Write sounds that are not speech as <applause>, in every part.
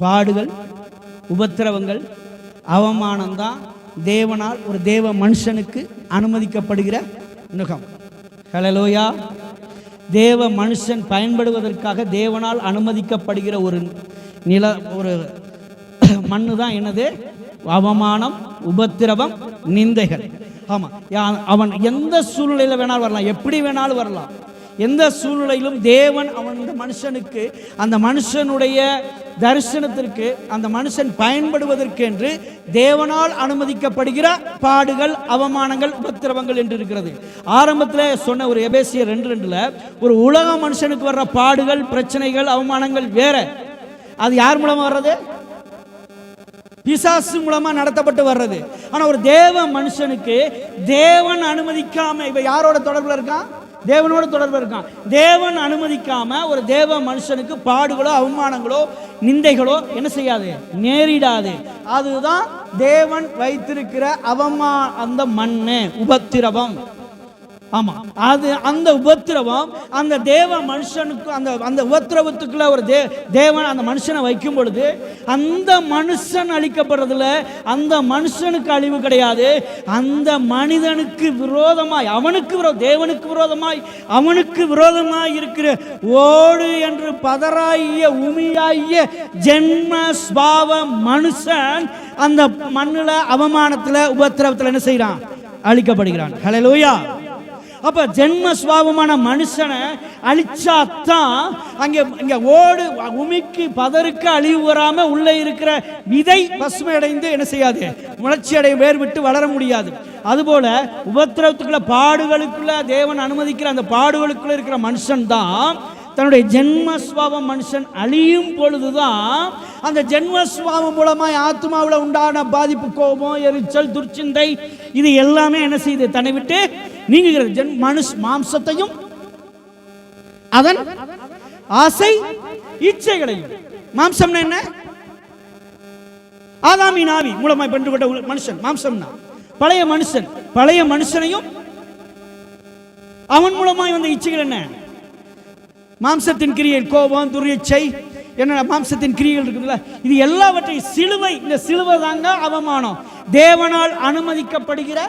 பாடுகள் உபத்திரவங்கள் அவமானம்தான் தேவனால் ஒரு தேவ மனுஷனுக்கு அனுமதிக்கப்படுகிற நுகம். ஹலலோயா தேவ மனுஷன் பயன்படுவதற்காக தேவனால் அனுமதிக்கப்படுகிற ஒரு நில ஒரு <clears throat> மண்ணு தான் என்னது? அவமானம் உபத்திரவம் நிந்தைகள். ஆமாம் யா- அவன் எந்த சூழ்நிலையில் வேணாலும் வரலாம். எப்படி வேணாலும் வரலாம். எந்த சூழ்நிலையிலும் தேவன் அவன் இந்த மனுஷனுக்கு அந்த மனுஷனுடைய தரிசனத்திற்கு அந்த மனுஷன் பயன்படுவதற்கு என்று தேவனால் அனுமதிக்கப்படுகிற பாடுகள் அவமானங்கள் உபத்திரவங்கள் என்று இருக்கிறது. ஆரம்பத்தில் சொன்ன ஒரு எபேசியர் ரெண்டு ரெண்டில் ஒரு உலக மனுஷனுக்கு வர்ற பாடுகள் பிரச்சனைகள் அவமானங்கள் வேற. அது யார் மூலமாக வர்றது? பிசாசு மூலமா நடத்தப்பட்டு வர்றது. ஆனா ஒரு தேவ மனுஷனுக்கு தேவன் அனுமதிக்காம இப்ப யாரோட தொடர்பில் இருக்கான்? தேவனோட தொடர்பு இருக்கான். தேவன் அனுமதிக்காம ஒரு தேவ மனுஷனுக்கு பாடுகளோ அவமானங்களோ நிந்தைகளோ என்ன செய்யாது? நேரிடாது. அதுதான் தேவன் வைத்திருக்கிற அவமா அந்த மண்ணு உபத்திரவம். ஆமா. அது அந்த உபத்திரவம் அந்த தேவ மனுஷனுக்கு அந்த அந்த உபத்திரவத்துக்குள்ள ஒரு தே தேவன் அந்த மனுஷனை வைக்கும் பொழுது அந்த மனுஷன் அழிக்கப்படுறதுல அந்த மனுஷனுக்கு அழிவு கிடையாது. அந்த மனிதனுக்கு விரோதமாய் அவனுக்கு விரோ தேவனுக்கு விரோதமாய் அவனுக்கு விரோதமாய் இருக்கிற ஓடு என்று பதறாகிய உமியாகிய ஜென்ம ஸ்பாவ மனுஷன் அந்த மண்ணில் அவமானத்தில் உபத்திரவத்தில் என்ன செய்கிறான் அழிக்கப்படுகிறான். ஹலோ லூயா அப்ப ஜென்ம சுவாபமான மனுஷனை அழிச்சாத்தான் அங்கே இங்கே ஓடு உமிக்கு பதருக்கு அழிவு வராம உள்ளே இருக்கிற விதை பசுமை அடைந்து என்ன செய்யாது? முளர்ச்சி அடைய வேர் விட்டு வளர முடியாது. அதுபோல உபத்திரவத்துக்குள்ள பாடுகளுக்குள்ள தேவன் அனுமதிக்கிற அந்த பாடுகளுக்குள்ள இருக்கிற மனுஷன் தான் தன்னுடைய ஜென்மஸ்வாவம் மனுஷன் அழியும் பொழுதுதான் அந்த ஜென்மஸ்வாபம் மூலமாய் ஆத்மாவில் உண்டான பாதிப்பு கோபம் எரிச்சல் துர்ச்சிந்தை இது எல்லாமே என்ன செய்யுது? தன்னை விட்டு நீங்குகிறது ஜென் மனுஷ் மாம்சத்தையும் அதன் ஆசை இச்சைகளையும். மாம்சம் என்ன? ஆதாமி நாவி மூலமாய் பண்டு கொண்ட மனுஷன். மாம்சம்னா பழைய மனுஷன். பழைய மனுஷனையும் அவன் மூலமாய் வந்த இச்சைகள் என்ன? மாம்சத்தின் கிரியை கோபம் துரியச்சை என்ன மாம்சத்தின் கிரியைகள் இருக்குதுல்ல? இது எல்லாவற்றையும் சிலுவை இந்த சிலுவை தாங்க அவமானம். தேவனால் அனுமதிக்கப்படுகிற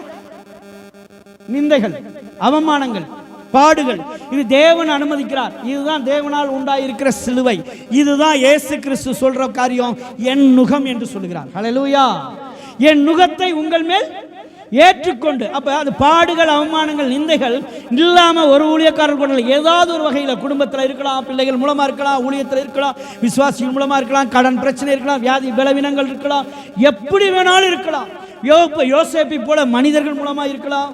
நிந்தைகள் அவமானங்கள் பாடுகள். இது தேவன் அனுமதிக்கிறார். இதுதான் தேவனால் உண்டாயிருக்கிற சிலுவை. இதுதான் இயேசு கிறிஸ்து சொல்ற காரியம். என் நுகம் என்று சொல்லுகிறார். ஹலலூயா என் நுகத்தை உங்கள் மேல் ஏற்றுக்கொண்டு அப்ப அது பாடுகள் அவமானங்கள் நிந்தைகள் இல்லாம ஒரு ஊழியக்காரர் கூட ஏதாவது ஒரு வகையில் குடும்பத்தில் இருக்கலாம் பிள்ளைகள் மூலமா இருக்கலாம் ஊழியத்தில் இருக்கலாம் விசுவாசிகள் மூலமா இருக்கலாம் கடன் பிரச்சனை இருக்கலாம் வியாதி பலவீனங்கள் இருக்கலாம் எப்படி வேணாலும் இருக்கலாம். யோ யோசேப்பை போல மனிதர்கள் மூலமா இருக்கலாம்.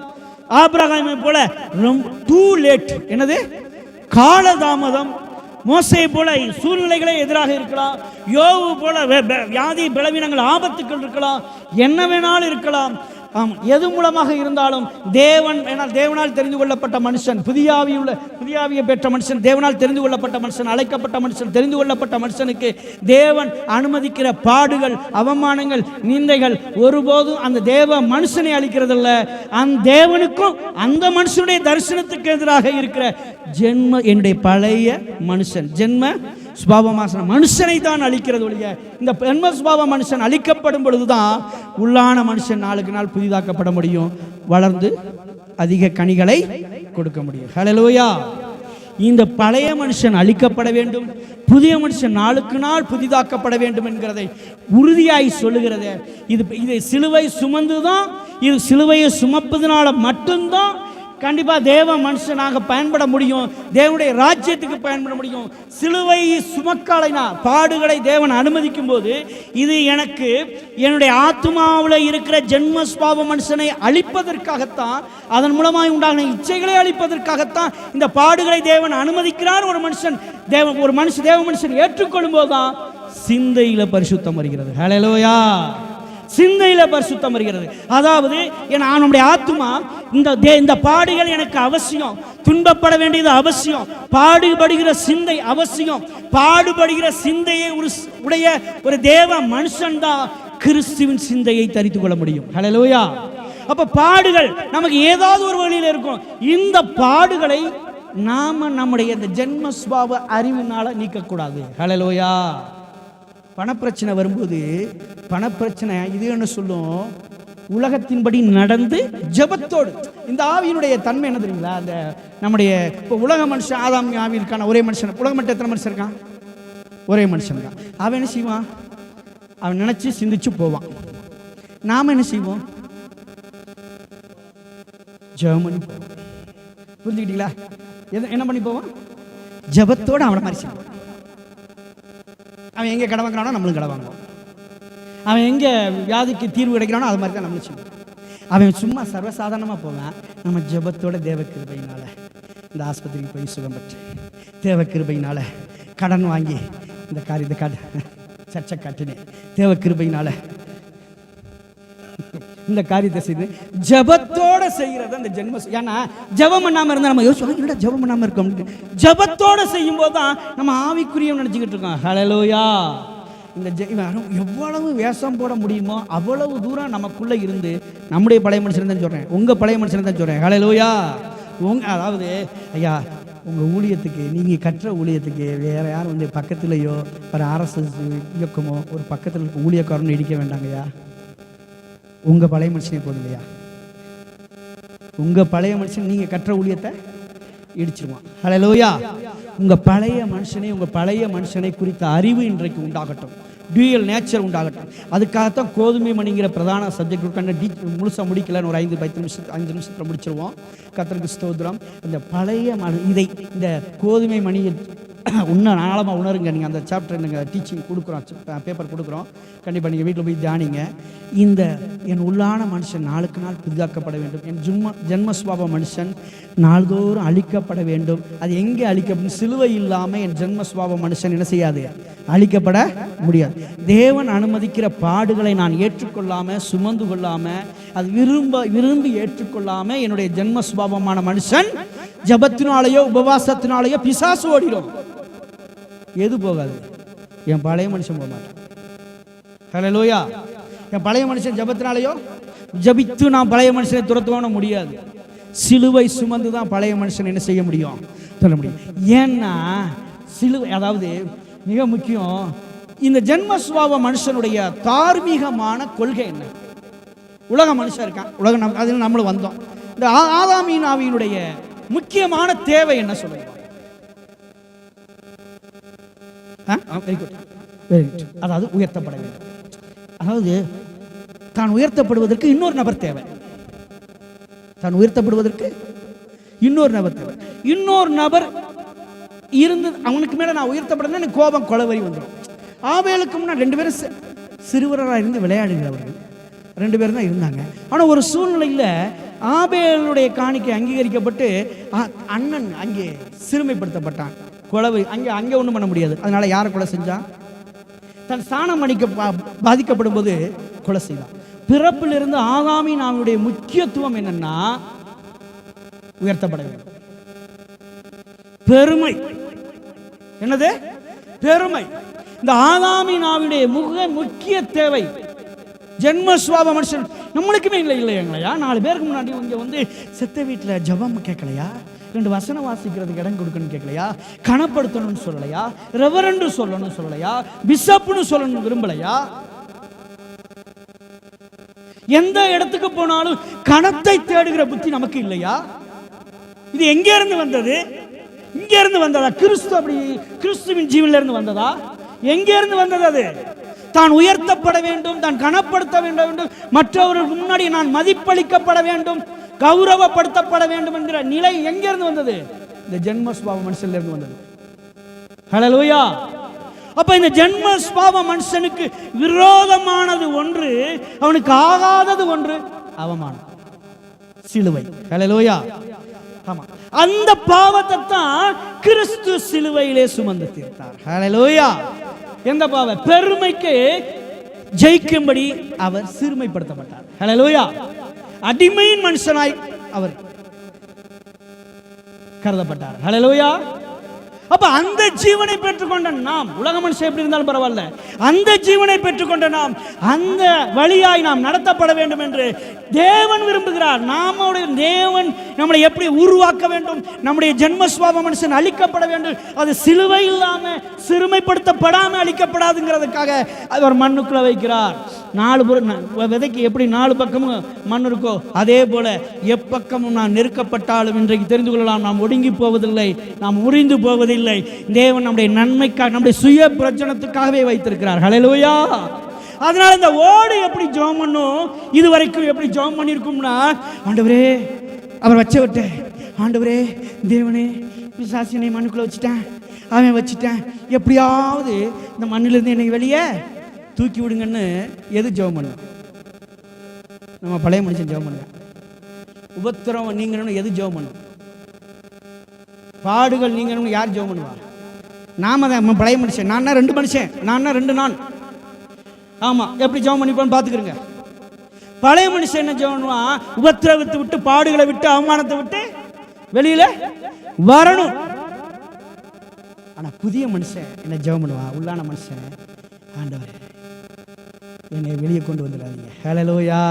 ஆபிரகாமை போல ரொம்ப டூ லேட் என்னது? காலதாமதம். மோசை போல சூழ்நிலைகளே எதிராக இருக்கலாம். யோவு போல வே- வியாதி பலவீனங்கள் ஆபத்துக்கள் இருக்கலாம். என்ன வேணாலும் இருக்கலாம். எது மூலமாக இருந்தாலும் தேவன் வேணால் தேவனால் தெரிந்து கொள்ளப்பட்ட மனுஷன் புதியாவியுள்ள புதியாவியை பெற்ற மனுஷன் தேவனால் தெரிந்து கொள்ளப்பட்ட மனுஷன் அழைக்கப்பட்ட மனுஷன் தெரிந்து கொள்ளப்பட்ட மனுஷனுக்கு தேவன் அனுமதிக்கிற பாடுகள் அவமானங்கள் நிந்தைகள் ஒருபோதும் அந்த தேவ மனுஷனை அளிக்கிறதில்ல அந்த தேவனுக்கும் அந்த மனுஷனுடைய தரிசனத்துக்கு எதிராக இருக்கிற ஜென்ம என்னுடைய பழைய மனுஷன் ஜென்ம சுபாவமாசனம் மனுஷனை தான் அழிக்கிறது ஒழிய இந்த பெண்ம சுபாவ மனுஷன் அழிக்கப்படும் பொழுதுதான் உள்ளான மனுஷன் நாளுக்கு நாள் புதிதாக்கப்பட முடியும். வளர்ந்து அதிக கனிகளை கொடுக்க முடியும். ஹலலோயா இந்த பழைய மனுஷன் அழிக்கப்பட வேண்டும். புதிய மனுஷன் நாளுக்கு நாள் புதிதாக்கப்பட வேண்டும் என்கிறதை உறுதியாய் சொல்லுகிறது. இது இது சிலுவை சுமந்து தான் இது சிலுவையை சுமப்பதனால மட்டும்தான் கண்டிப்பா தேவ மனுஷனாக பயன்பட முடியும். தேவனுடைய ராஜ்யத்துக்கு பயன்பட முடியும். சிலுவை சுமக்காலைனா பாடுகளை தேவன் அனுமதிக்கும் போது இது எனக்கு என்னுடைய ஆத்மாவில் இருக்கிற ஜென்மஸ்பாவ மனுஷனை அழிப்பதற்காகத்தான் அதன் மூலமாய் உண்டான இச்சைகளை அழிப்பதற்காகத்தான் இந்த பாடுகளை தேவன் அனுமதிக்கிறார். ஒரு மனுஷன் தேவ ஒரு மனுஷன் தேவ மனுஷன் ஏற்றுக்கொள்ளும் போதுதான் சிந்தையில பரிசுத்தம் வருகிறது. ஹலோயா சிந்தையில பரிசுத்தம் வருகிறது. அதாவது என் நம்முடைய ஆத்மா இந்த தே- இந்த பாடுகள் எனக்கு அவசியம். துன்பப்பட வேண்டியது அவசியம். பாடுபடுகிற சிந்தை அவசியம். பாடுபடுகிற சிந்தையை ஒரு உடைய ஒரு தேவ மனுஷன் தான் கிறிஸ்துவின் சிந்தையை தரித்து கொள்ள முடியும். ஹலலோயா அப்ப பாடுகள் நமக்கு ஏதாவது ஒரு வழியில் இருக்கும். இந்த பாடுகளை நாம நம்முடைய இந்த ஜென்ம அறிவினால நீக்கக்கூடாது. ஹலலோயா பணப்பிரச்சனை வரும்போது பணப்பிரச்சனை இது என்ன சொல்லும்? உலகத்தின்படி நடந்து ஜெபத்தோடு. இந்த ஆவியினுடைய தன்மை என்ன தெரியுங்களா? அந்த நம்முடைய இப்போ உலக மனுஷன் ஆதாம் ஆவியிருக்கான ஒரே மனுஷன். உலக மட்டும் எத்தனை மனுஷன் இருக்கான்? ஒரே மனுஷன் தான். அவன் என்ன செய்வான்? அவன் நினச்சி சிந்திச்சு போவான். நாம் என்ன செய்வோம்? ஜெர்மனி போவோம். புரிஞ்சுக்கிட்டீங்களா? என்ன பண்ணி போவான் ஜபத்தோடு அவனை மாதிரி செய்வான் அவன் எங்கே கடை வாங்குறானோ நம்மளும் கடை வாங்குவோம். அவன் எங்கே வியாதிக்கு தீர்வு கிடைக்கிறானோ அது மாதிரி தான் நம்மளும் செய்வோம். அவன் சும்மா சர்வசாதாரணமாக போவேன். நம்ம ஜபத்தோட தேவ கிருபையினால் இந்த ஆஸ்பத்திரிக்கு போய் சுகம் பெற்று தேவ கிருபையினால் கடன் வாங்கி இந்த காரியத்தை காட்டு சர்ச்சை காட்டினேன் தேவ கிருபையினால் இந்த காரியத்தை செய்து ஜபத்தோட செய்யறது அந்த ஜென்ம ஏன்னா ஜெபம் பண்ணாம இருந்தா நம்ம யோசிச்சோம் என்னடா ஜெபம் பண்ணாம இருக்கோம்? ஜபத்தோட செய்யும் போது தான் நம்ம ஆவிக்குரியம் நினச்சிக்கிட்டு இருக்கோம். ஹலலோயா இந்த ஜெ இவன் எவ்வளவு வேஷம் போட முடியுமோ அவ்வளவு தூரம் நமக்குள்ள இருந்து நம்முடைய பழைய மனுஷன் தான் சொல்றேன். உங்க பழைய மனுஷன் தான் சொல்றேன். ஹலலோயா உங்க அதாவது ஐயா உங்க ஊழியத்துக்கு நீங்க கற்ற ஊழியத்துக்கு வேற யாரும் வந்து பக்கத்துலயோ ஒரு ஆர்எஸ்எஸ் இயக்கமோ ஒரு பக்கத்தில் இருக்க ஊழியக்காரன்னு இடிக்க வேண்டாங்கய்யா. உங்க பழைய மனுஷனே போதும் உங்கள் உங்க பழைய மனுஷன் நீங்க கற்ற ஊழியத்தை இடிச்சிருவான். ஹalleluya உங்க பழைய மனுஷனை உங்க பழைய மனுஷனை குறித்த அறிவு இன்றைக்கு உண்டாகட்டும். டியூயல் நேச்சர் உண்டாகட்டும். அதுக்காகத்தான் கோதுமை மணிங்கிற பிரதான சப்ஜெக்ட் கண்ட டி முழுசாக முடிக்கலன்னு ஒரு ஐந்து பத்து நிமிஷத்து அஞ்சு நிமிஷத்தில் முடிச்சிருவோம். கத்தருக்கு ஸ்தோத்திரம். இந்த பழைய மனு இதை இந்த கோதுமை மணியை <clears throat> இன்னும் ஆழமாக உணருங்க. நீங்கள் அந்த சாப்டர் நீங்கள் டீச்சிங் கொடுக்குறோம் பேப்பர் கொடுக்குறோம். கண்டிப்பாக நீங்கள் வீட்டில் போய் தியானிங்க. இந்த என் உள்ளான மனுஷன் நாளுக்கு நாள் புதிதாக்கப்பட வேண்டும். என் ஜும்ம ஜென்மஸ்வாப மனுஷன் நாள்தோறும் அழிக்கப்பட வேண்டும். அது எங்கே அழிக்க சிலுவை இல்லாமல் என் ஜென்மஸ்வாப மனுஷன் என்ன செய்யாது? அழிக்கப்பட முடியாது. தேவன் அனுமதிக்கிற பாடுகளை நான் ஏற்றுக்கொள்ளாமல் சுமந்து கொள்ளாமல் அது விரும்ப விரும்பி ஏற்றுக்கொள்ளாமல் என்னுடைய ஜென்மஸ்வாபமான மனுஷன் ஜபத்தினாலேயோ உபவாசத்தினாலேயோ பிசாசு ஓடிடும். எது போகாது. என் பழைய மனுஷன் போக மாட்டான். லோயா என் பழைய மனுஷன் ஜபத்தினாலேயோ? ஜபித்து நான் பழைய மனுஷனை துரத்துவான முடியாது. சிலுவை சுமந்து தான் பழைய மனுஷன் என்ன செய்ய முடியும்? சொல்ல முடியும். ஏன்னா சிலுவை அதாவது மிக முக்கியம் இந்த ஜென்மஸ்வாவ மனுஷனுடைய தார்மீகமான கொள்கை என்ன? உலக மனுஷன் இருக்கான். உலக நம் அதில் நம்மளும் வந்தோம். இந்த ஆ- முக்கியமான தேவை என்ன சொல்லுங்க? வெரி குட் வெரி குட் அதாவது உயர்த்தப்பட வேண்டும். அதாவது தான் உயர்த்தப்படுவதற்கு இன்னொரு நபர் தேவை. தான் உயர்த்தப்படுவதற்கு இன்னொரு நபர் தேவை. இன்னொரு நபர் இருந்து அவனுக்கு மேலே நான் உயர்த்தப்படணும் எனக்கு கோபம் கொலவரி வந்துடும் ஆவேலுக்கு முன்னாடி ரெண்டு பேரும் சிறுவராக இருந்து விளையாடுகிறவர்கள் ரெண்டு பேரும் தான் இருந்தாங்க. ஆனால் ஒரு சூழ்நிலையில் ஆபேலுடைய காணிக்கை அங்கீகரிக்கப்பட்டு அண்ணன் அங்கே சிறுமைப்படுத்தப்பட்டான். கொலவை அங்கே அங்கே ஒன்றும் பண்ண முடியாது. அதனால யாரை கொலை செஞ்சான் தன் ஸ்தானம் அடிக்க பா- பாதிக்கப்படும் போது கொலை செய்தான். பிறப்பிலிருந்து ஆகாமி நாமுடைய முக்கியத்துவம் என்னன்னா உயர்த்தப்பட வேண்டும். பெருமை. என்னது? பெருமை. இந்த ஆகாமி நாவிடைய முக முக்கிய தேவை. ஜென்மஸ்வாப மனுஷன். நம்மளுக்குமே இல்லை இல்லையாங்களையா நாலு பேருக்கு முன்னாடி இங்க வந்து செத்த வீட்டில் ஜெபம் கேட்கலையா? ரெண்டு வசனம் வாசிக்கிறதுக்கு இடம் கொடுக்கணும்னு கேட்கலையா? கனப்படுத்தணும்னு சொல்லலையா? ரெவரண்டு சொல்லணும்னு சொல்லலையா? பிஷப்னு சொல்லணும்னு விரும்பலையா? எந்த இடத்துக்கு போனாலும் கணத்தை தேடுகிற புத்தி நமக்கு இல்லையா? இது எங்க இருந்து வந்தது? இங்க இருந்து வந்ததா? கிறிஸ்து அப்படி கிறிஸ்துவின் ஜீவன்ல இருந்து வந்ததா? எங்க இருந்து வந்தது அது? தான் உயர்த்தப்பட வேண்டும் தான் கனப்படுத்த வேண்டும் மற்றவர்களுக்கு முன்னாடி நான் மதிப்பளிக்கப்பட வேண்டும். கௌரவப்படுத்தப்பட வேண்டும் என்கிற நிலை எங்க இருந்து வந்தது? இந்த ஜென்மஸ்வாவ மனுஷன்ல இருந்து வந்தது. ஹலலூயா அப்ப இந்த ஜென்மஸ்வாவ மனுஷனுக்கு விரோதமானது ஒன்று அவனுக்கு ஆகாதது ஒன்று அவமானம். சிலுவை. ஹalleluya. ஆமா. அந்த பாவத்தை தான் கிறிஸ்து சிலுவையிலே சுமந்து தீர்த்தார். ஹalleluya. எந்த பாவ பெருமைக்கு ஜெயிக்கும்படி அவர் சிறுமைப்படுத்தப்பட்டார். ஹலலோயா அடிமையின் மனுஷனாய் அவர் கருதப்பட்டார். ஹலோயா அப்ப அந்த ஜீவனை பெற்றுக்கொண்ட நாம் உலக மனுஷன் எப்படி இருந்தாலும் பரவாயில்ல. அந்த ஜீவனை பெற்றுக்கொண்ட நாம் அந்த வழியாய் நாம் நடத்தப்பட வேண்டும் என்று தேவன் விரும்புகிறார். நாமுடைய தேவன் நம்மளை எப்படி உருவாக்க வேண்டும் நம்முடைய ஜென்மஸ்வாப மனுஷன் அழிக்கப்பட வேண்டும் அது சிலுவை இல்லாம சிறுமைப்படுத்தப்படாம அழிக்கப்படாதுங்கிறதுக்காக அவர் மண்ணுக்குள்ள வைக்கிறார். நாலு புறம் விதைக்கு எப்படி நாலு பக்கமும் மண் இருக்கோ அதே போல எப்பக்கமும் நான் நெருக்கப்பட்டாலும் இன்றைக்கு தெரிந்து கொள்ளலாம் நாம் ஒடுங்கி போவதில்லை நாம் முறிந்து போவதில்லை தேவன் நம்முடைய நன்மைக்காக நம்முடைய சுய பிரச்சனத்துக்காகவே வைத்திருக்கிறார். ஹalleluya அதனால இந்த ஓடு எப்படி ஜோம் பண்ணும்? இது வரைக்கும் எப்படி ஜோம் பண்ணியிருக்கும்னா ஆண்டவரே அவர் வச்ச விட்டேன் ஆண்டவரே தேவனே விசாசினை மண்ணுக்குள்ள வச்சுட்டேன் அவன் வச்சுட்டேன். எப்படியாவது இந்த மண்ணிலிருந்து என்னை வெளியே தூக்கி விடுங்கன்னு எது ஜோம் பண்ணும்? நம்ம பழைய மனுஷன் ஜோம் பண்ணுங்க உபத்திரம் நீங்கணும்னு எது ஜோம் பண்ணும்? பாடுகள் நீங்க யார் ஜெபம் பண்ணுவா? நாம தான் பழைய மனுஷன். நான் ரெண்டு மனுஷன்? நான் ரெண்டு நான்? ஆமாம் எப்படி ஜெபம் பண்ணிப்போன்னு பார்த்துக்கிறங்க பழைய மனுஷன் என்ன ஜெபம் பண்ணுவான் உபத்திரவத்தை விட்டு பாடுகளை விட்டு அவமானத்தை விட்டு வெளியில வரணும். ஆனா புதிய மனுஷன் என்ன ஜெபம் பண்ணுவான் உள்ளான மனுஷன். ஆண்டவர் என்னை வெளியே கொண்டு வந்துடாதீங்க. ஹலலோயா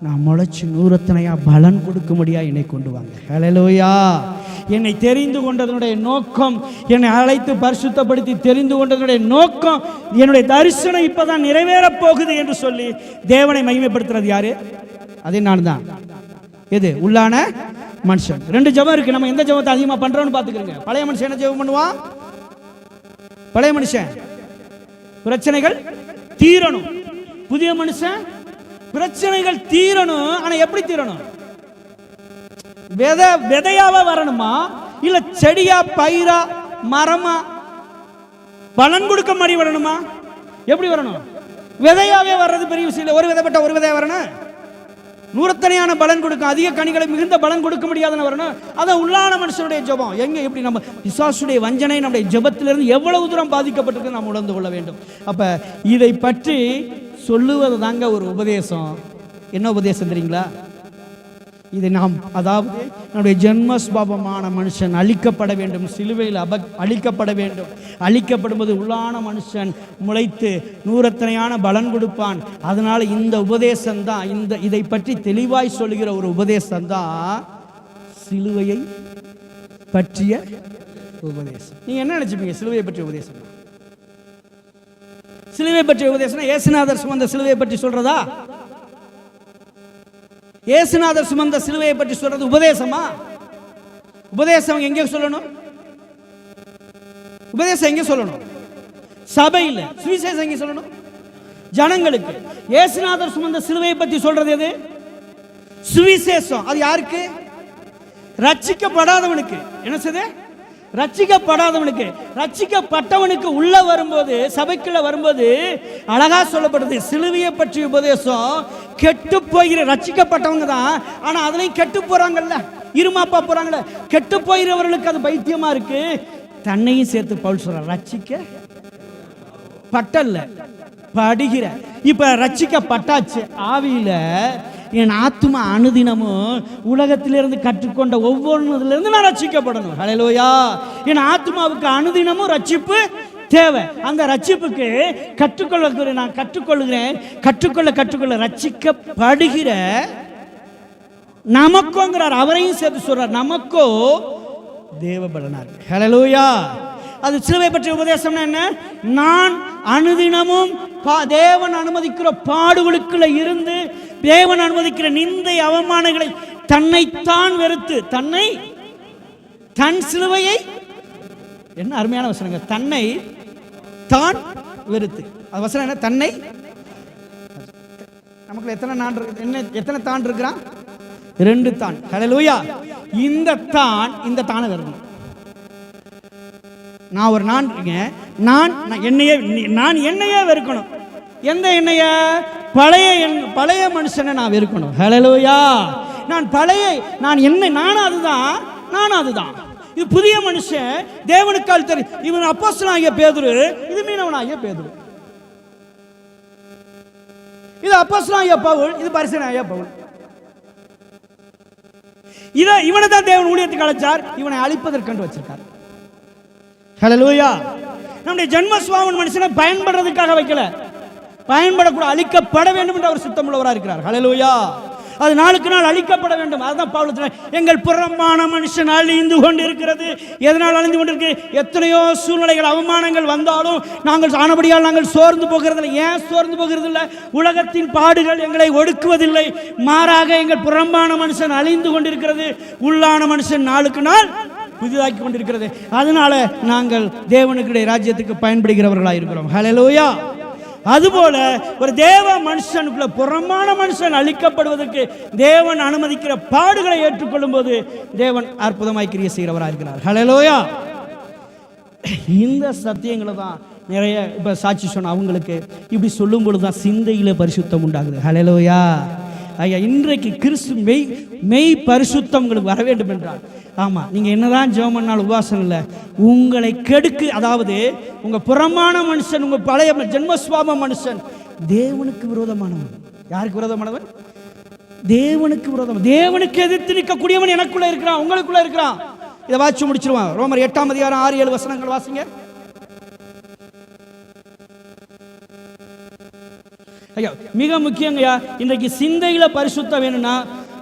நான் முளைச்சி நூறத்தனையா பலன் கொடுக்கும்படியா என்னை கொண்டு வாங்க. ஹலலோயா என்னை தெரிந்து கொண்டதனுடைய நோக்கம் என்னை அழைத்து பரிசுத்தப்படுத்தி தெரிந்து கொண்டதனுடைய நோக்கம் என்னுடைய தரிசனம் இப்போதான் நிறைவேறப் போகுது என்று சொல்லி தேவனை மகிமைப்படுத்துறது யாரு? அதே நான் தான். எது? உள்ளான மனுஷன். ரெண்டு ஜெபம் இருக்கு. நம்ம எந்த ஜெபத்தை அதிகமாக பண்றோம்னு பாத்துக்கிறோங்க பழைய மனுஷன் என்ன ஜபம் பண்ணுவான்? பழைய மனுஷன். பிரச்சனைகள் தீரணும். புதிய மனுஷன் பிரச்சனைகள் தீரணும். ஆனா எப்படி தீரணும்? விதை விதையாவ வரணுமா? இல்ல செடியா பயிரா மரமா? பலன் கொடுக்க மாதிரி வரணுமா? எப்படி வரணும்? விதையாவே வர்றது பெரிய விஷயம் இல்லை. ஒரு விதைப்பட்ட ஒரு விதையா வரணும்? நூறத்தனையான பலன் கொடுக்கும் அதிக கனிகளை மிகுந்த பலன் கொடுக்க முடியாதுன்னு வரணும்? அதான் உள்ளான மனுஷனுடைய ஜெபம். எங்க எப்படி நம்ம பிசாசுடைய வஞ்சனை நம்முடைய ஜபத்திலிருந்து எவ்வளவு தூரம் பாதிக்கப்பட்டிருக்கு நாம் உணர்ந்து கொள்ள வேண்டும். அப்ப இதை பற்றி சொல்லுவது தாங்க ஒரு உபதேசம். என்ன உபதேசம் தெரியுங்களா? இதை நாம் அதாவது நம்முடைய ஜென்மஸ்பாபமான மனுஷன் அழிக்கப்பட வேண்டும் சிலுவையில் அப அழிக்கப்பட வேண்டும். அழிக்கப்படும்போது உள்ளான மனுஷன் முளைத்து நூறத்தனையான பலன் கொடுப்பான். அதனால் இந்த உபதேசம் தான் இந்த இதை பற்றி தெளிவாய் சொல்லுகிற ஒரு உபதேசம்தான் சிலுவையை பற்றிய உபதேசம். நீங்கள் என்ன நினச்சிப்பீங்க சிலுவையை பற்றிய உபதேசம்? சிலுவை பற்றிய உபதேசம் ஏசுநாதர் சுமந்த சிலுவை பற்றி சொல்றதா? ஏசுநாதர் சுமந்த சிலுவையை பற்றி சொல்றது உபதேசமா? உபதேசம் எங்கே சொல்லணும்? உபதேசம் எங்கே சொல்லணும்? சபையில். சுவிசேஷம் எங்கே சொல்லணும்? ஜனங்களுக்கு. ஏசுநாதர் சுமந்த சிலுவையை பற்றி சொல்றது எது? சுவிசேஷம். அது யாருக்கு? ரட்சிக்கப்படாதவனுக்கு. என்ன செய்து ரட்சிக்கப்படாதவனுக்கு ரட்சிக்கப்பட்டவனுக்கு உள்ள வரும்போது சபைக்குள்ள வரும்போது அழகா சொல்லப்படுது சிலுவையை பற்றிய உபதேசம் கெட்டு போகிற ரட்சிக்கப்பட்டவங்க தான். ஆனா அதுலயும் கெட்டு போறாங்கல்ல. இருமாப்பா போறாங்கல்ல. கெட்டு போகிறவர்களுக்கு அது பைத்தியமா இருக்கு. தன்னையும் சேர்த்து பவுல் சொல்ற ரட்சிக்க பட்டல்ல படுகிற. இப்ப ரட்சிக்கப்பட்டாச்சு ஆவியில என் ஆத்மா அனுதினமும் உலகத்திலிருந்து கற்றுக்கொண்ட ஒவ்வொன்றுலேருந்து நான் ரட்சிக்கப்படணும். ஹalleluya என் ஆத்மாவுக்கு அனுதினமும் ரட்சிப்பு தேவை. அந்த ரட்சிப்புக்கு கற்றுக்கொள்ள நான் கற்றுக்கொள்கிறேன். கற்றுக்கொள்ள கற்றுக்கொள்ள ரட்சிக்கப்படுகிற நமக்கோங்கிறார். அவரையும் சேர்த்து சொல்றார். நமக்கோ தேவபடனார் ஹலலூயா அது சிலுவை பற்றிய உபதேசம்னா என்ன? நான் அனுதினமும் பா- தேவன் அனுமதிக்கிற பாடுகளுக்குள்ள இருந்து தேவன் அனுமதிக்கிற நிந்தை அவமானங்களை தன்னைத்தான் வெறுத்து தன்னை தன் சிலுவையை என்ன அருமையான வசனங்க தன்னை தான் வெறுத்து. அது வசனம் என்ன? தன்னை நமக்கு எத்தனை நான் இருக்கு என்ன எத்தனை தான் இருக்கிறான்? ரெண்டு தான். ஹalleluya. இந்த தான் இந்த தானை வெறுக்கணும். நான் ஒரு நான் இருக்கேன். நான் என்னையே நான் என்னையே வெறுக்கணும். எந்த என்னைய பழைய என் பழைய மனுஷனை நான் வெறுக்கணும். ஹலலோயா நான் பழைய நான் என்ன நானும் அதுதான் நானும் அதுதான். இது புதிய மனுஷன் தேவனுக்கால் தெரியும் இவன் அப்போஸ்தலனாகிய பேதுரு இது மீனவனாகிய பேதுரு. இது அப்போஸ்தலனாகிய பவுல் இது பரிசனாகிய பவுல். இதை இவனை தான் தேவன் ஊழியத்துக்கு அழைச்சார் இவனை அழிப்பதற்கென்று வச்சிருக்கார். ஹalleluya நம்முடைய ஜென்மஸ்வாமன் மனுஷனை பயன்படுறதுக்காக வைக்கல. பயன்படக்கூட அழிக்கப்பட வேண்டும் என்று அவர் சுத்தமுள்ளவராக இருக்கிறார். ஹலலூயா அது நாளுக்கு நாள் அழிக்கப்பட வேண்டும். அதுதான் பாவலத்தில் எங்கள் புறம்பான மனுஷன் அழிந்து கொண்டிருக்கிறது. எதனால் அழிந்து கொண்டிருக்கு? எத்தனையோ சூழ்நிலைகள் அவமானங்கள் வந்தாலும் நாங்கள் ஆனபடியால் நாங்கள் சோர்ந்து போகிறதில்லை. ஏன் சோர்ந்து போகிறதில்லை? உலகத்தின் பாடுகள் எங்களை ஒடுக்குவதில்லை. மாறாக எங்கள் புறம்பான மனுஷன் அழிந்து கொண்டிருக்கிறது. உள்ளான மனுஷன் நாளுக்கு நாள் புதிதாக்கி கொண்டிருக்கிறது. அதனால நாங்கள் தேவனுக்குடைய ராஜ்யத்துக்கு பயன்படுகிறவர்களாக இருக்கிறோம் ஹalleluya. அதுபோல ஒரு தேவ மனுஷனுக்குள்ள புறமான மனுஷன் அழிக்கப்படுவதற்கு தேவன் அனுமதிக்கிற பாடுகளை ஏற்றுக்கொள்ளும் போது தேவன் அற்புதமாய் கிரிய செய்கிறவராக இருக்கிறார். ஹலலோயா இந்த சத்தியங்களை தான் நிறைய இப்போ சாட்சி சொன்ன அவங்களுக்கு இப்படி சொல்லும் பொழுது தான் சிந்தையில் பரிசுத்தம் உண்டாகுது. ஹலலோயா ஐயா இன்றைக்கு கிறிஸ்து மெய் மெய் பரிசுத்தம் உங்களுக்கு வர வேண்டும் என்றார். ஆமாம் நீங்கள் என்னதான் ஜெபம் பண்ணாலும் உபாசனம் இல்லை. உங்களை கெடுக்கு அதாவது உங்கள் புறமான மனுஷன் உங்கள் பழைய ஜென்மஸ்வாம மனுஷன் தேவனுக்கு விரோதமானவன். யாருக்கு விரோதமானவன்? தேவனுக்கு விரோதம் தேவனுக்கு எதிர்த்து நிற்கக்கூடியவன் எனக்குள்ளே இருக்கிறான் உங்களுக்குள்ளே இருக்கிறான். இதை வாட்சி முடிச்சிருவான் ரோமர் எட்டாம் அதிகாரம் ஆறு ஏழு வசனங்கள் வாசிங்க. ஐயா மிக முக்கியங்கய்யா இன்றைக்கு சிந்தையில பரிசுத்தம் வேணும்னா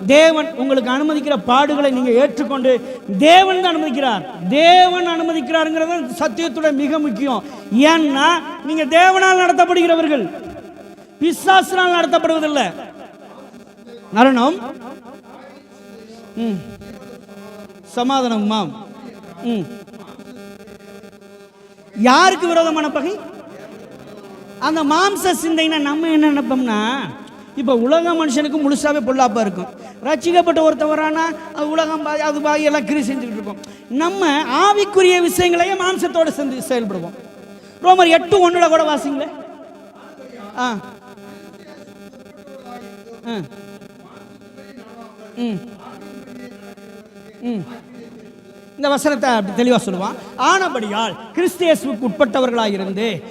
தேவன் உங்களுக்கு அனுமதிக்கிற பாடுகளை நீங்க ஏற்றுக்கொண்டு தேவன் தான் அனுமதிக்கிறார். தேவன் அனுமதிக்கிறாருங்கிறது சத்தியத்தோட மிக முக்கியம். ஏன்னா நீங்க தேவனால் நடத்தப்படுகிறவர்கள். பிசாசினால் நடத்தப்படுவதில்லை. மரணம் ம். சமாதானம் மாம் ம். யாருக்கு விரோதமான பகை? அந்த மாம்ச சிந்தைனா நம்ம என்ன நினைப்போம்னா இப்போ உலக மனுஷனுக்கு முழுசாகவே பொல்லாப்பா இருக்கும். ரட்சிக்கப்பட்ட ஒருத்தவரானா அது உலகம் பாதி அது பாதி எல்லாம் கிரி செஞ்சுக்கிட்டு இருக்கோம் நம்ம ஆவிக்குரிய விஷயங்களையே மாம்சத்தோடு செஞ்சு செயல்படுவோம். ரோமர் எட்டு ஒன்றில் கூட வாசிங்களே. ஆ. ஆ. ம். ம். இந்த வசனத்தை அப்படி தெளிவாக சொல்லுவான். ஆனபடியால் கிறிஸ்தியஸுக்கு உட்பட்டவர்களாக இருந்து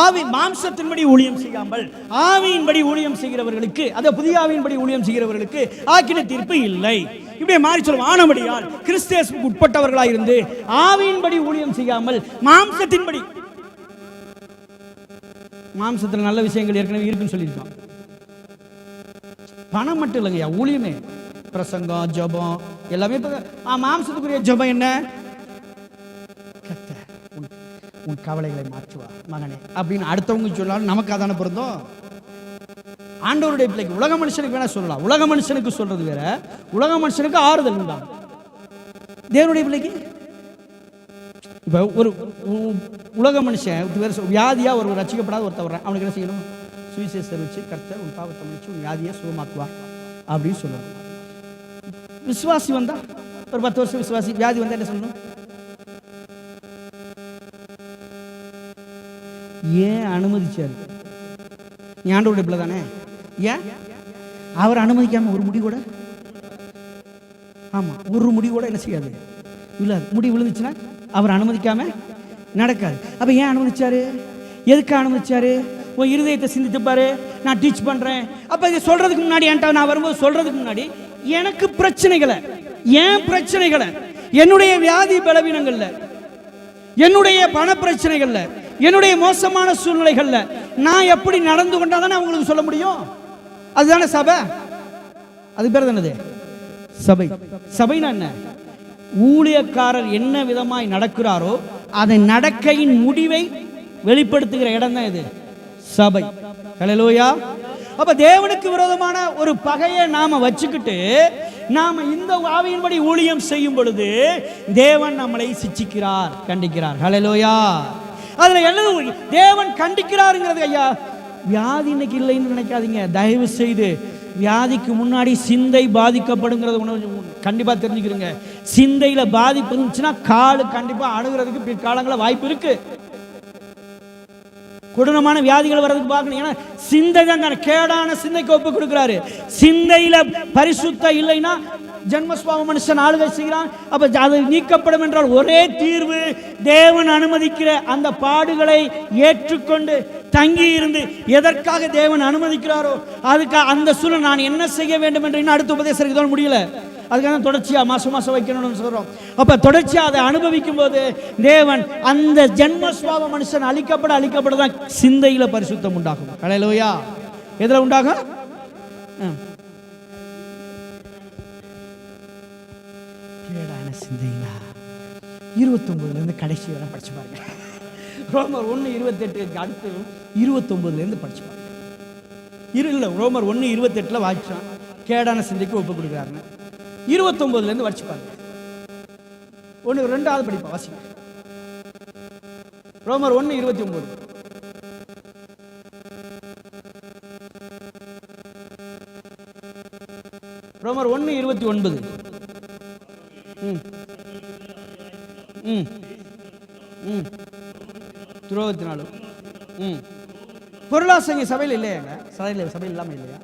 ஆவி மாம்சத்தின்படி ஊழியம் செய்யாமல் ஆவியின்படி ஊழியம் செய்கிறவர்களுக்கு அதை புதிய ஆவியின்படி ஊழியம் செய்கிறவர்களுக்கு ஆக்கின தீர்ப்பு இல்லை. இப்படியே மாறி சொல்லும் ஆனபடியால் கிறிஸ்தேசுக்கு உட்பட்டவர்களாக இருந்து ஆவியின்படி ஊழியம் செய்யாமல் மாம்சத்தின்படி. மாம்சத்தில் நல்ல விஷயங்கள் ஏற்கனவே இருக்குன்னு சொல்லியிருக்கோம் பணம் மட்டும் இல்லைங்கய்யா ஊழியமே. பிரசங்கம் ஜபம் எல்லாமே இப்போ மாம்சத்துக்குரிய ஜபம் என்ன? உன் கவலைகளை மாற்றுவா மகனே அப்படின்னு அடுத்தவங்க சொன்னாலும் நமக்கு அதான பொருந்தும்? ஆண்டவருடைய பிள்ளைக்கு உலக மனுஷனுக்கு வேணா சொல்லலாம். உலக மனுஷனுக்கு சொல்றது வேற. உலக மனுஷனுக்கு ஆறுதல் தான். தேவனுடைய பிள்ளைக்கு? இப்போ ஒரு உ- உலக மனுஷன் வேற வியாதியாக வியாதியா ஒரு ரசிக்கப்படாத ஒருத்தர் அவனுக்கு என்ன செய்யணும்? சுவிசேஷம் வச்சு கர்த்தர் உன் பாவத்தை முடிச்சு உன் வியாதியை சுகமாக்குவார் அப்படின்னு சொல்லுவாங்க விசுவாசி வந்தா ஒரு பத்து வருஷம் விசுவாசி வியாதி வந்தா என்ன சொல்லணும்? ஏன் அனுமதிச்சாரு? நீ பிள்ளை தானே? ஏன்? அவர் அனுமதிக்காம ஒரு முடி கூட? ஆமா ஒரு முடி கூட என்ன செய்யாது? விழாது முடி விழுந்துச்சுன்னா அவர் அனுமதிக்காம நடக்காது. அப்ப ஏன் அனுமதிச்சாரு? எதுக்கு அனுமதிச்சாரு? உன் இருதயத்தை சிந்தித்து பாரு நான் டீச் பண்றேன். அப்போ இதை சொல்றதுக்கு முன்னாடி என்கிட்ட நான் வரும்போது சொல்றதுக்கு முன்னாடி எனக்கு பிரச்சனைகளை ஏன் பிரச்சனைகளை? என்னுடைய வியாதி பலவீனங்களில் என்னுடைய பண பிரச்சனைகளில் என்னுடைய மோசமான சூழ்நிலைகள்ல நான் எப்படி நடந்து கொண்டால் தானே அவங்களுக்கு சொல்ல முடியும்? அதுதானே சபை? அது பேர் தானது சபை. சபைனா என்ன? ஊழியக்காரர் என்ன விதமாய் நடக்கிறாரோ அதை நடக்கையின் முடிவை வெளிப்படுத்துகிற இடம் தான் இது. சபை. கலலோயா அப்ப தேவனுக்கு விரோதமான ஒரு பகையை நாம வச்சுக்கிட்டு நாம இந்த ஆவியின்படி ஊழியம் செய்யும் பொழுது தேவன் நம்மளை சிச்சிக்கிறார் கண்டிக்கிறார். ஹலலோயா அதுல என்ன தேவன் கண்டிக்கிறாருங்கிறது ஐயா. வியாதி இன்னைக்கு இல்லைன்னு நினைக்காதீங்க. தயவு செய்து வியாதிக்கு முன்னாடி சிந்தை பாதிக்கப்படுங்கிறத உணவு கண்டிப்பாக தெரிஞ்சுக்கிறோங்க. சிந்தையில் பாதிப்பு இருந்துச்சுன்னா காலு கண்டிப்பாக அணுகிறதுக்கு பிற்காலங்களில் வாய்ப்பு இருக்கு. கொடூரமான வியாதிகள் வர்றதுக்கு பார்க்கணும். ஏன்னா சிந்தை தான் கேடான சிந்தைக்கு ஒப்பு கொடுக்குறாரு. சிந்தையில் பரிசுத்த இல்லைன்னா ஜென்மஸ்வாம மனுஷன் ஆளுகை செய்கிறான். அப்போ அது நீக்கப்படும் என்றால் ஒரே தீர்வு தேவன் அனுமதிக்கிற அந்த பாடுகளை ஏற்றுக்கொண்டு தங்கி இருந்து எதற்காக தேவன் அனுமதிக்கிறாரோ அதுக்கு அந்த சூழல் நான் என்ன செய்ய வேண்டும் என்று இன்னும் அடுத்த உபதேசம் முடியலை முடியல. அதுக்காக தொடர்ச்சியாக மாதம் மாதம் வைக்கணும்னு சொல்கிறோம் அப்போ தொடர்ச்சியாக அதை அனுபவிக்கும் போது தேவன் அந்த ஜென்மஸ்வாப மனுஷன் அழிக்கப்பட அழிக்கப்பட தான் சிந்தையில் பரிசுத்தம் உண்டாகும். கலையிலோயா எதில் உண்டாகும்? ஆ. கேடான சிந்தைங்களா இருபத்தொம்போதுலேருந்து கடைசி வரை படிச்சு பாருங்க. ரோமர் ஒன்று இருபத்தெட்டுக்கு அடுத்து இருபத்தொம்பதுலேருந்து படிச்சு பாருங்க. இரு இல்லை ரோமர் ஒன்று இருபத்தெட்டில் வாய்ச்சான் கேடான சிந்தைக்கு ஒப்பு கொடுக்குறாருன்னு இருபத்தொம்போதுலேருந்து படிச்சு பாருங்க. ஒன்று ரெண்டாவது படிப்பா வாசிங்க. ரோமர் ஒன்று இருபத்தி ஒம்பது ரோமர் ஒன்று இருபத்தி ஒன்பது ம். ம். ம். நாலு ம். பொருளாசங்க சபையில் இல்லையாங்க சபையில் சபையில் இல்லாமல் இல்லையா?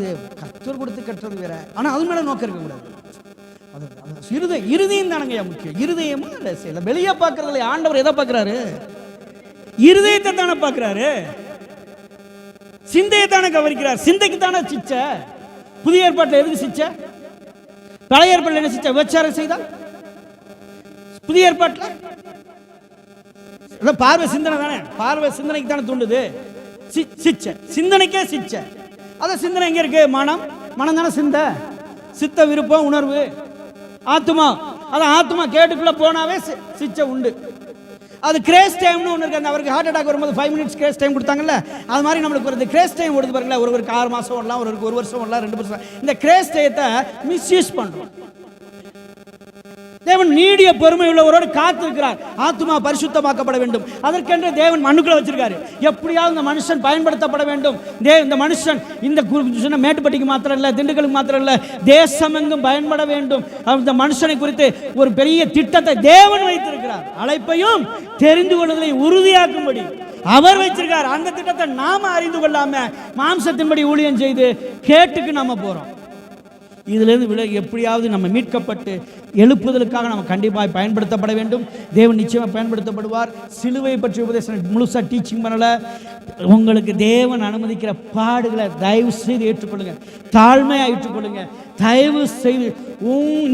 அதாவது கத்தர் கொடுத்து கட்டுறது வேற. ஆனால் அது மேலே நோக்கம் இருக்கக்கூடாது. அது அது இருதயம் தானங்கய்யா முக்கியம். இருதயமும் இல்லை சில வெளியே பார்க்கறதுல ஆண்டவர் எதை பார்க்குறாரு? இருதயத்தை தானே பார்க்குறாரு. சிந்தையை தானே கவனிக்கிறார். சிந்தைக்கு தானே சிச்ச. புதிய ஏற்பாட்டில் எதுக்கு சிச்ச? பழைய ஏற்பாட்டில் என்ன சிச்ச? விபச்சாரம் செய்தால் புதிய ஏற்பாட்டில்? பார்வை சிந்தனை தானே. பார்வை சிந்தனைக்கு தானே தூண்டுது. சி- சிச்ச. சிந்தனைக்கே சிச்சை. அதான் சிந்தனை எங்கே இருக்கு? மனம். மனம் தானே சிந்த. சித்த விருப்பம் உணர்வு. ஆத்மா அது ஆத்மா கேட்டுக்குள்ளே போனாவே சி- சிச்ச உண்டு. அது கிரேஸ் டைம்னு ஒன்று இருக்குது அந்த அவருக்கு ஹார்ட் அட்டாக் வரும்போது ஃபைவ் மினிட்ஸ் கிரேஸ் டைம் கொடுத்தாங்கல்ல? அது மாதிரி நம்மளுக்கு ஒரு கிரேஸ் டைம் ஓடுது பாருங்களேன். ஒருவருக்கு ஆறு மாதம் ஓடலாம் ஒருவருக்கு ஒரு வருஷம் ஓடலாம் ரெண்டு வருஷம் இந்த கிரேஸ் டயத்தை மிஸ்யூஸ் பண்ணுறோம் தேவன் நீடிய பெருமை உள்ளவரோடு காத்திருக்கிறார். ஆத்துமா பரிசுத்தமாக்கப்பட வேண்டும். அதற்கென்று தேவன் மண்ணுக்குள்ள வச்சிருக்காரு. எப்படியாவது இந்த மனுஷன் பயன்படுத்தப்பட வேண்டும். தே இந்த மனுஷன் இந்த சொன்ன மேட்டுப்பட்டிக்கு மாத்திரம் இல்லை திண்டுக்கலுக்கு மாத்திரம் இல்லை தேசம் எங்கும் பயன்பட வேண்டும். அந்த மனுஷனை குறித்து ஒரு பெரிய திட்டத்தை தேவன் வைத்திருக்கிறார். அழைப்பையும் தெரிந்து கொள்வதை உறுதியாக்கும்படி அவர் வச்சிருக்கார் அந்த திட்டத்தை நாம அறிந்து கொள்ளாம மாம்சத்தின்படி ஊழியம் செய்து கேட்டுக்கு நாம போறோம். இதிலிருந்து விலகி எப்படியாவது நம்ம மீட்கப்பட்டு எழுப்புதலுக்காக நம்ம கண்டிப்பாக பயன்படுத்தப்பட வேண்டும். தேவன் நிச்சயமாக பயன்படுத்தப்படுவார். சிலுவை பற்றி உபதேசம் முழுசாக டீச்சிங் பண்ணலை. உங்களுக்கு தேவன் அனுமதிக்கிற பாடுகளை தயவு செய்து ஏற்றுக்கொள்ளுங்க. தாழ்மையாக ஏற்றுக்கொள்ளுங்க. தயவு செய்து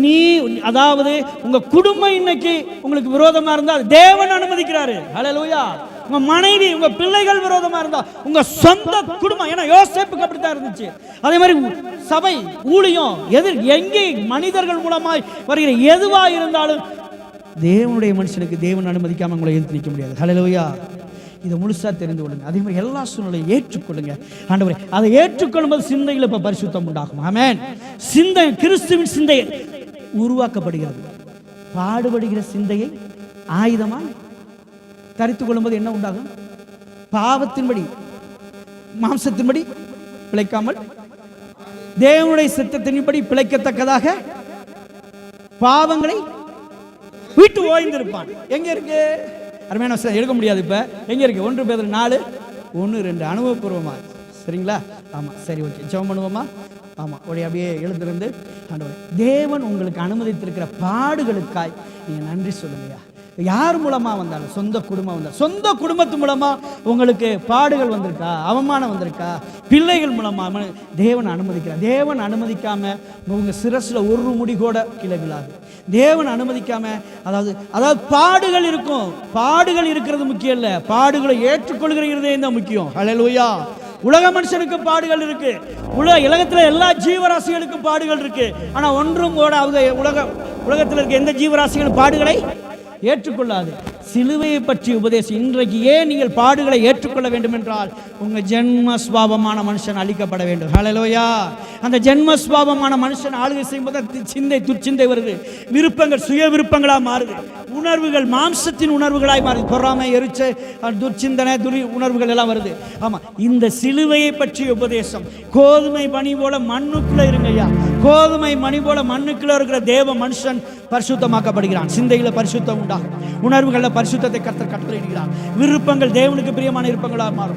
நீ அதாவது உங்கள் குடும்பம் இன்னைக்கு உங்களுக்கு விரோதமாக இருந்தால் தேவன் அனுமதிக்கிறாரு. ஹalleluya உங்க மனைவி உங்க பிள்ளைகள் விரோதமா இருந்தா உங்க சொந்த குடும்பம் ஏன்னா யோசிப்புக்கு அப்படித்தான் இருந்துச்சு. அதே மாதிரி சபை ஊழியம் எதிர் எங்கே மனிதர்கள் மூலமாய் வருகிற எதுவா இருந்தாலும் தேவனுடைய மனுஷனுக்கு தேவன் அனுமதிக்காம உங்களை எழுத்து நிற்க முடியாது. ஹalleluya இதை முழுசா தெரிந்து கொள்ளுங்க. அதே மாதிரி எல்லா சூழ்நிலையும் ஏற்றுக்கொள்ளுங்க. ஆண்டவரே அதை ஏற்றுக்கொள்ளும்போது சிந்தையில் இப்ப பரிசுத்தம் உண்டாகும். ஆமேன் சிந்தை கிறிஸ்துவின் சிந்தை உருவாக்கப்படுகிறது. பாடுபடுகிற சிந்தையை ஆயுதமாய் தரித்துக் கொள்ளும்போது என்ன உண்டாகும்? பாவத்தின்படி மாம்சத்தின்படி பிழைக்காமல் தேவனுடைய சித்தத்தின்படி பிழைக்கத்தக்கதாக பாவங்களை வீட்டு ஓய்ந்திருப்பான். எங்க இருக்கு? அருமையான எடுக்க முடியாது இப்ப. எங்க இருக்கு? ஒன்று பேர் நாலு ஒன்று ரெண்டு. அனுபவபூர்வமா. சரிங்களா? ஆமா சரி ஓகே. ஜெபம் பண்ணுவோமா? ஆமா ஒரே அப்படியே எழுந்திருந்து ஆண்டவரே தேவன் உங்களுக்கு அனுமதித்திருக்கிற பாடுகளுக்காய் நீங்க நன்றி சொல்லுங்கய்யா. யார் மூலமாக வந்தாலும் சொந்த குடும்பம் வந்தாலும் சொந்த குடும்பத்து மூலமாக உங்களுக்கு பாடுகள் வந்திருக்கா அவமானம் வந்திருக்கா பிள்ளைகள் மூலமாக தேவன் அனுமதிக்கிறார். தேவன் அனுமதிக்காமல் உங்கள் சிரஸில் ஒரு முடி கூட கீழே விழாது தேவன் அனுமதிக்காமல் அதாவது அதாவது பாடுகள் இருக்கும். பாடுகள் இருக்கிறது முக்கியம் இல்லை. பாடுகளை ஏற்றுக்கொள்கிறதே தான் முக்கியம். ஹalleluya உலக மனுஷனுக்கு பாடுகள் இருக்கு. உலக உலகத்தில் எல்லா ஜீவராசிகளுக்கும் பாடுகள் இருக்கு. ஆனால் ஒன்றும் கூட அவங்க உலக உலகத்தில் இருக்க எந்த ஜீவராசிகளும் பாடுகளை ஏற்றுக்கொள்ளாது. சிலுவையை பற்றி உபதேசம் இன்றைக்கு ஏன் நீங்கள் பாடுகளை ஏற்றுக்கொள்ள வேண்டும் என்றால் உங்கள் ஜென்மஸ்வாபமான மனுஷன் அழிக்கப்பட வேண்டும். ஹலலோயா அந்த ஜென்மஸ்வாபமான மனுஷன் ஆளுகை செய்யும்போது போது சிந்தை துர்ச்சிந்தை வருது. விருப்பங்கள் சுய விருப்பங்களாக மாறுது. உணர்வுகள் மாம்சத்தின் உணர்வுகளாய் மாறுது. பொறாமை எரிச்ச துர்ச்சிந்தனை துரி உணர்வுகள் எல்லாம் வருது. ஆமாம் இந்த சிலுவையை பற்றிய உபதேசம் கோதுமை பணி போல மண்ணுக்குள்ளே இருங்க ஐயா. கோதுமை மணி போல மண்ணுக்குள்ளே இருக்கிற தேவ மனுஷன் பரிசுத்தமாக்கப்படுகிறான். சிந்தையில் பரிசுத்தம் உண்டாகும் உணர்வுகளில் பரிசுத்தத்தை கர்த்தர் கட்டளையிடுகிறார். விருப்பங்கள் தேவனுக்கு பிரியமான விருப்பங்களாக மாறும்.